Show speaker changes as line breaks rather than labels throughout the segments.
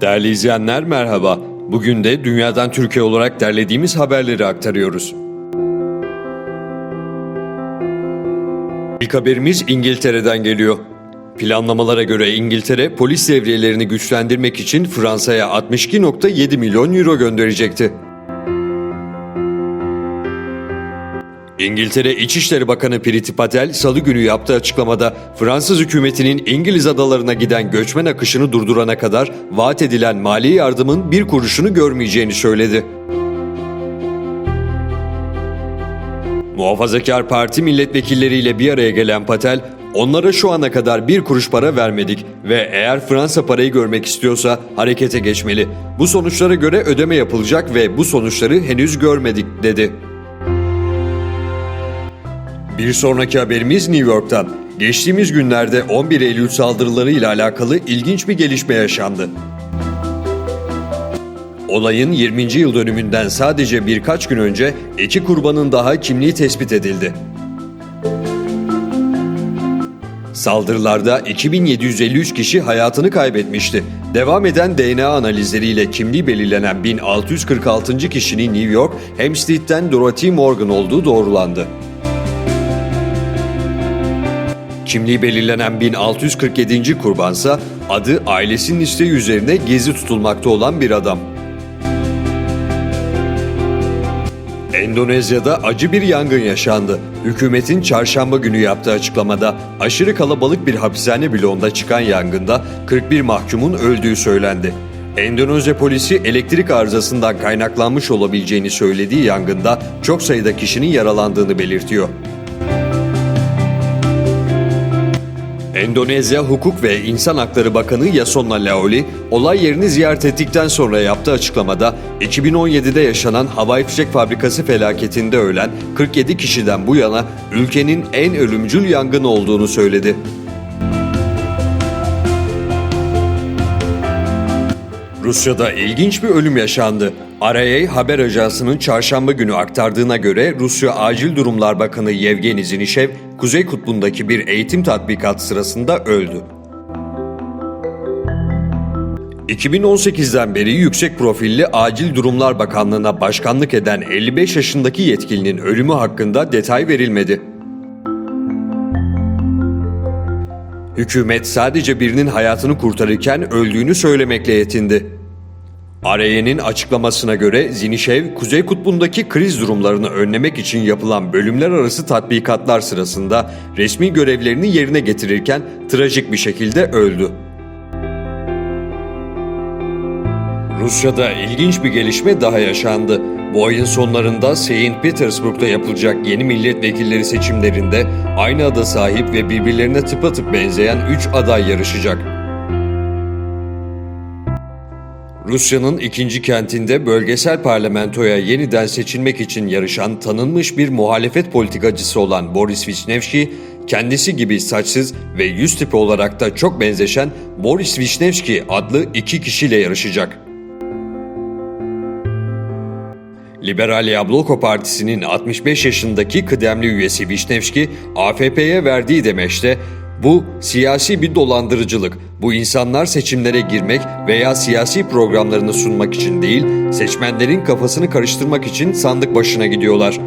Değerli izleyenler merhaba. Bugün de dünyadan Türkiye olarak derlediğimiz haberleri aktarıyoruz. İlk haberimiz İngiltere'den geliyor. Planlamalara göre İngiltere polis devriyelerini güçlendirmek için Fransa'ya 62.7 milyon euro gönderecekti. İngiltere İçişleri Bakanı Priti Patel salı günü yaptığı açıklamada Fransız hükümetinin İngiliz adalarına giden göçmen akışını durdurana kadar vaat edilen mali yardımın bir kuruşunu görmeyeceğini söyledi. Muhafazakar Parti milletvekilleriyle bir araya gelen Patel, onlara şu ana kadar bir kuruş para vermedik ve eğer Fransa parayı görmek istiyorsa harekete geçmeli. Bu sonuçlara göre ödeme yapılacak ve bu sonuçları henüz görmedik dedi. Bir sonraki haberimiz New York'tan. Geçtiğimiz günlerde 11 Eylül saldırıları ile alakalı ilginç bir gelişme yaşandı. Olayın 20. yıl dönümünden sadece birkaç gün önce iki kurbanın daha kimliği tespit edildi. Saldırılarda 2753 kişi hayatını kaybetmişti. Devam eden DNA analizleriyle kimliği belirlenen 1646. kişinin New York, Hempstead'den Dorothy Morgan olduğu doğrulandı. Kimliği belirlenen 1647. kurbansa adı ailesinin isteği üzerine gezi tutulmakta olan bir adam. Endonezya'da acı bir yangın yaşandı. Hükümetin çarşamba günü yaptığı açıklamada aşırı kalabalık bir hapishane bloğunda çıkan yangında 41 mahkumun öldüğü söylendi. Endonezya polisi elektrik arızasından kaynaklanmış olabileceğini söylediği yangında çok sayıda kişinin yaralandığını belirtiyor. Endonezya Hukuk ve İnsan Hakları Bakanı Yasona Laoli, olay yerini ziyaret ettikten sonra yaptığı açıklamada 2017'de yaşanan havai fişek fabrikası felaketinde ölen 47 kişiden bu yana ülkenin en ölümcül yangını olduğunu söyledi. Rusya'da ilginç bir ölüm yaşandı. RIA haber ajansının çarşamba günü aktardığına göre Rusya Acil Durumlar Bakanı Yevgeni Zinişev, Kuzey Kutbu'ndaki bir eğitim tatbikat sırasında öldü. 2018'den beri yüksek profilli Acil Durumlar Bakanlığı'na başkanlık eden 55 yaşındaki yetkilinin ölümü hakkında detay verilmedi. Hükümet sadece birinin hayatını kurtarırken öldüğünü söylemekle yetindi. ARAY'nin açıklamasına göre Zinişev, Kuzey Kutbu'ndaki kriz durumlarını önlemek için yapılan bölümler arası tatbikatlar sırasında resmi görevlerini yerine getirirken trajik bir şekilde öldü. Rusya'da ilginç bir gelişme daha yaşandı. Bu ayın sonlarında St. Petersburg'da yapılacak yeni milletvekilleri seçimlerinde aynı ada sahip ve birbirlerine tıpatıp benzeyen 3 aday yarışacak. Rusya'nın ikinci kentinde bölgesel parlamentoya yeniden seçilmek için yarışan tanınmış bir muhalefet politikacısı olan Boris Vishnevski, kendisi gibi saçsız ve yüz tipi olarak da çok benzeşen Boris Vishnevski adlı iki kişiyle yarışacak. Liberal Yabloko Partisi'nin 65 yaşındaki kıdemli üyesi Vishnevski, AFP'ye verdiği demeçte bu siyasi bir dolandırıcılık. Bu insanlar seçimlere girmek veya siyasi programlarını sunmak için değil, seçmenlerin kafasını karıştırmak için sandık başına gidiyorlar.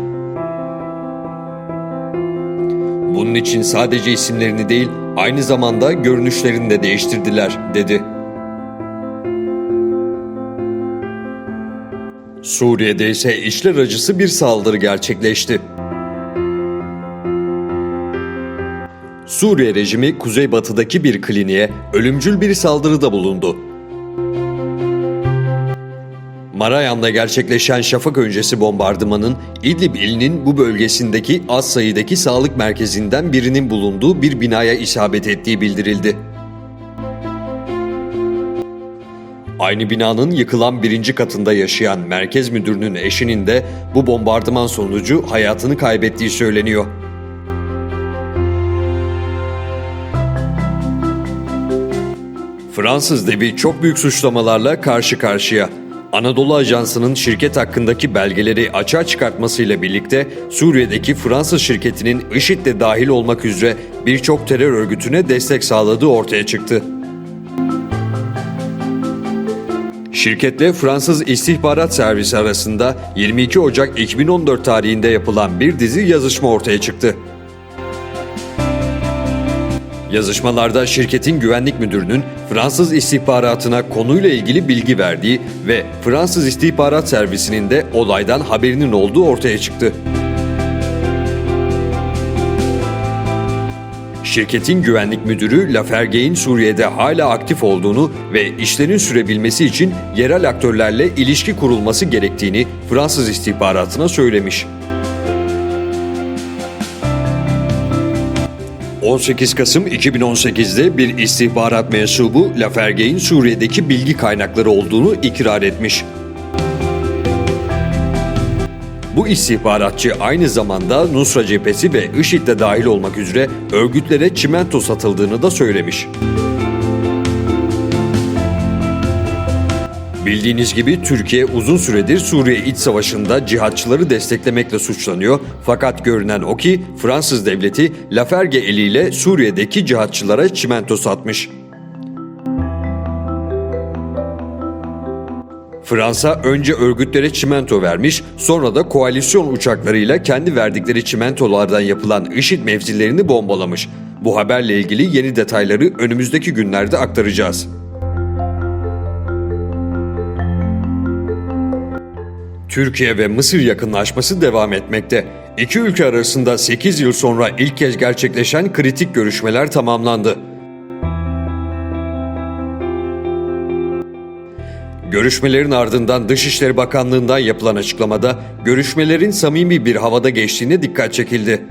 Bunun için sadece isimlerini değil, aynı zamanda görünüşlerini de değiştirdiler, dedi. Suriye'de ise içler acısı bir saldırı gerçekleşti. Suriye rejimi kuzeybatıdaki bir kliniğe ölümcül bir saldırıda bulundu. Marayan'da gerçekleşen şafak öncesi bombardımanın İdlib ilinin bu bölgesindeki az sayıdaki sağlık merkezinden birinin bulunduğu bir binaya isabet ettiği bildirildi. Aynı binanın yıkılan birinci katında yaşayan merkez müdürünün eşinin de bu bombardıman sonucu hayatını kaybettiği söyleniyor. Fransız devi çok büyük suçlamalarla karşı karşıya. Anadolu Ajansı'nın şirket hakkındaki belgeleri açığa çıkartmasıyla birlikte Suriye'deki Fransız şirketinin IŞİD de dahil olmak üzere birçok terör örgütüne destek sağladığı ortaya çıktı. Şirketle Fransız İstihbarat Servisi arasında 22 Ocak 2014 tarihinde yapılan bir dizi yazışma ortaya çıktı. Yazışmalarda şirketin güvenlik müdürünün Fransız istihbaratına konuyla ilgili bilgi verdiği ve Fransız İstihbarat Servisi'nin de olaydan haberinin olduğu ortaya çıktı. Şirketin güvenlik müdürü Laferge'in Suriye'de hala aktif olduğunu ve işlerin sürebilmesi için yerel aktörlerle ilişki kurulması gerektiğini Fransız istihbaratına söylemiş. 18 Kasım 2018'de bir istihbarat mensubu Laferge'in Suriye'deki bilgi kaynakları olduğunu ikrar etmiş. Bu istihbaratçı aynı zamanda Nusra Cephesi ve IŞİD de dahil olmak üzere örgütlere çimento satıldığını da söylemiş. Bildiğiniz gibi Türkiye uzun süredir Suriye iç savaşında cihatçıları desteklemekle suçlanıyor. Fakat görünen o ki Fransız devleti Laferge eliyle Suriye'deki cihatçılara çimento satmış. Fransa önce örgütlere çimento vermiş, sonra da koalisyon uçaklarıyla kendi verdikleri çimentolardan yapılan IŞİD mevzilerini bombalamış. Bu haberle ilgili yeni detayları önümüzdeki günlerde aktaracağız. Türkiye ve Mısır yakınlaşması devam etmekte. İki ülke arasında 8 yıl sonra ilk kez gerçekleşen kritik görüşmeler tamamlandı. Görüşmelerin ardından Dışişleri Bakanlığı'ndan yapılan açıklamada görüşmelerin samimi bir havada geçtiğine dikkat çekildi.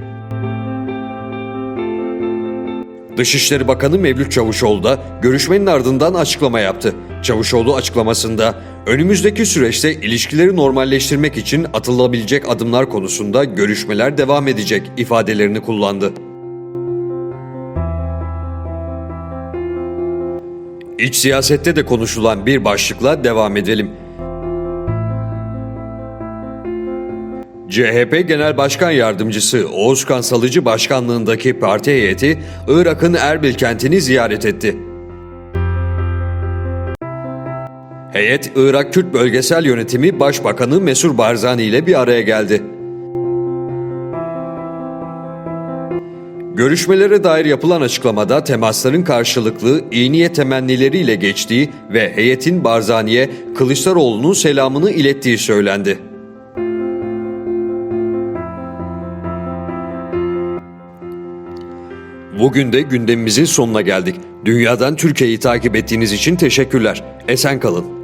Dışişleri Bakanı Mevlüt Çavuşoğlu da görüşmenin ardından açıklama yaptı. Çavuşoğlu açıklamasında önümüzdeki süreçte ilişkileri normalleştirmek için atılabilecek adımlar konusunda görüşmeler devam edecek ifadelerini kullandı. İç siyasette de konuşulan bir başlıkla devam edelim. CHP Genel Başkan Yardımcısı Oğuzkan Salıcı başkanlığındaki parti heyeti Irak'ın Erbil kentini ziyaret etti. Heyet, Irak Kürt Bölgesel Yönetimi Başbakanı Mesur Barzani ile bir araya geldi. Görüşmelere dair yapılan açıklamada temasların karşılıklı iyi niyet temennileriyle geçtiği ve heyetin Barzani'ye Kılıçdaroğlu'nun selamını ilettiği söylendi. Bugün de gündemimizin sonuna geldik. Dünyadan Türkiye'yi takip ettiğiniz için teşekkürler. Esen kalın.